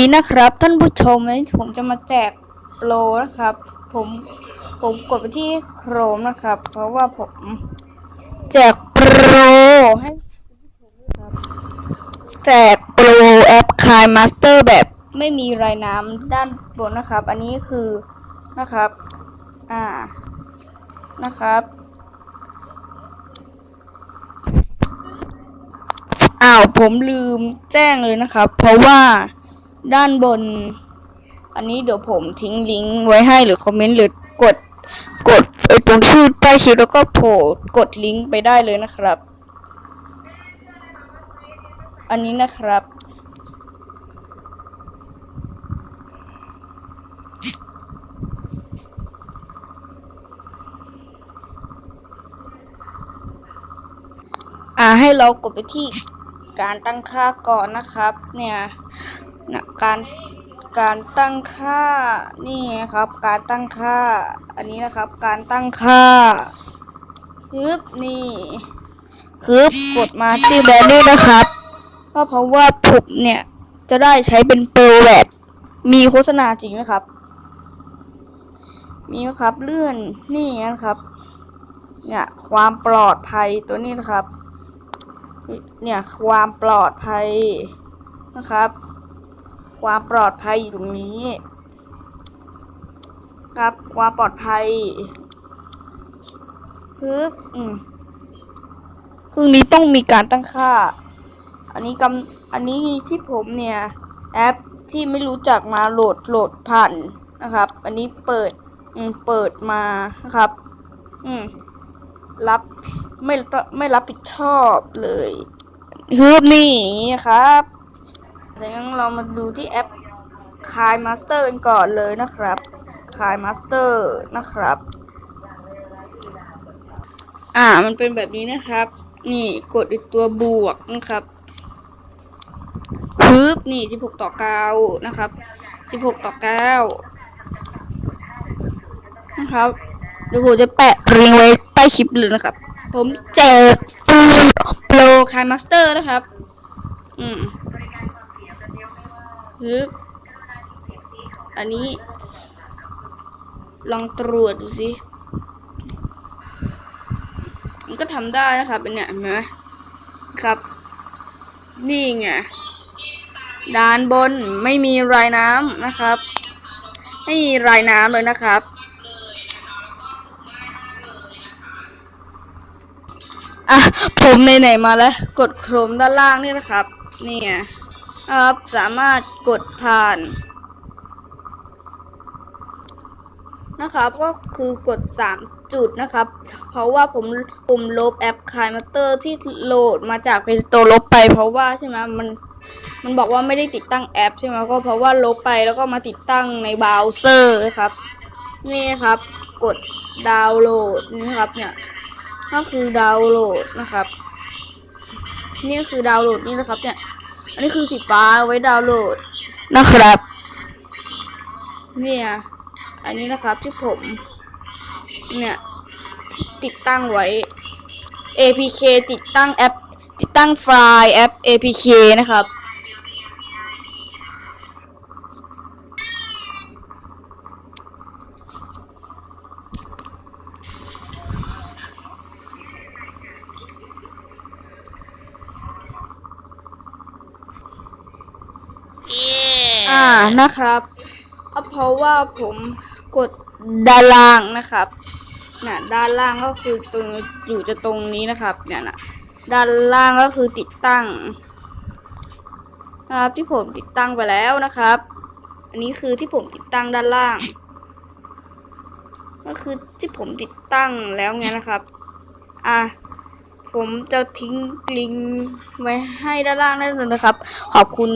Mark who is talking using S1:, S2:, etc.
S1: ดีนะครับท่านผู้ชมวันนี้ผมจะมาแจกโปรนะครับ ผมผมกดไปที่โครมนะครับ เพราะว่าผมแจกโปรให้แจกโปรแอปคายมาสเตอร์แบบไม่มีรายน้ำด้านบนนะครับ อันนี้คือนะครับ อ่านะครับอ้าวผมลืมแจ้งเลยนะครับ เพราะว่า ด้านบน อันนี้เดี๋ยวผมทิ้งลิงก์ไว้ให้หรือคอมเมนต์หรือกดกดไอตรงชื่อใต้คลิปแล้วก็โผล่กดลิงก์ไปได้เลยนะครับ อันนี้นะครับ อ่าให้เรากดไปที่การตั้งค่าก่อนนะครับ เนี่ย นะการการตั้งค่านี่ครับ การตั้งค่า อันนี้นะครับ การตั้งค่าฮึบนี่ฮึบกดมาที่แบนด์นะครับ ก็เพราะว่าผมเนี่ย จะได้ใช้เป็นโปรแบบมีโฆษณาจริงนะครับ มีครับเลื่อนนี่นะครับ เนี่ยความปลอดภัยตัวนี้นะครับ เนี่ยความปลอดภัยนะครับ ความปลอดภัยอยู่ตรงนี้ ครับความปลอดภัยฮึบอืมเครื่องนี้ต้องมีการตั้งค่า อันนี้กำอันนี้ที่ผมเนี่ยแอปที่ไม่รู้จักมาโหลดโหลดผ่านนะครับ อันนี้เปิด อืมเปิดมานะครับ อืมรับไม่ไม่รับผิดชอบเลยฮึบนี่อย่างนี้ครับ ดังนั้นเรามาดูที่แอปคายมาสเตอร์กันก่อนเลยนะครับคายมาสเตอร์นะครับ อ่ามันเป็นแบบนี้นะครับ นี่กดอีกตัวบวกนะครับฮึบนี่16ต่อ9นะครับ16ต่อ9นะครับเดี๋ยวผมจะแปะลิงก์ไว้ใต้คลิปเลยนะครับ ผมแจกโปรคายมาสเตอร์นะครับ อืม ฮึบอันนี้ ลองตรวจดูสิมันก็ทำได้นะครับเป็นเนี่ยเห็นไหมครับ นี่ไงด้านบนไม่มีรายน้ำนะครับ ไม่มีรายน้ำเลยนะครับอะผมไหนๆมาแล้ว กดโครมด้านล่างนี่นะครับ นี่ไง ครับสามารถกดผ่าน นะครับก็คือกด 3 จุดนะครับ เพราะว่าผมปุ่มลบแอปคายมาเตอร์ที่โหลดมาจาก Play Store ลบไป เพราะว่าใช่ไหมมันมันบอกว่าไม่ได้ติดตั้งแอปใช่ไหมก็เพราะว่าลบไปแล้วก็มาติดตั้งในเบราว์เซอร์ครับ นี่ครับ กดดาวน์โหลดนี่ครับเนี่ยก็คือดาวน์โหลดนะครับ นี่คือดาวน์โหลดนี่นะครับเนี่ย อันนี้คือสีฟ้าเอาไว้ดาวน์โหลดนะครับ เนี่ย อันนี้นะครับที่ผม เนี่ยติดตั้งไว้ APK ติดตั้งแอป ติดตั้งไฟล์แอป APK นะครับ อ่า นะครับเพราะว่าผมกดด้านล่างนะครับน่ะด้านล่างก็คือตรงอยู่จะตรงนี้นะครับ เนี่ยนะด้านล่างก็คือติดตั้งนะครับที่ผมติดตั้งไปแล้วนะครับ อันนี้คือที่ผมติดตั้งด้านล่าง ก็คือที่ผมติดตั้งแล้วไงนะครับ อะผมจะทิ้งลิงก์ไว้ให้ด้านล่างได้เลยนะครับ ขอบคุณ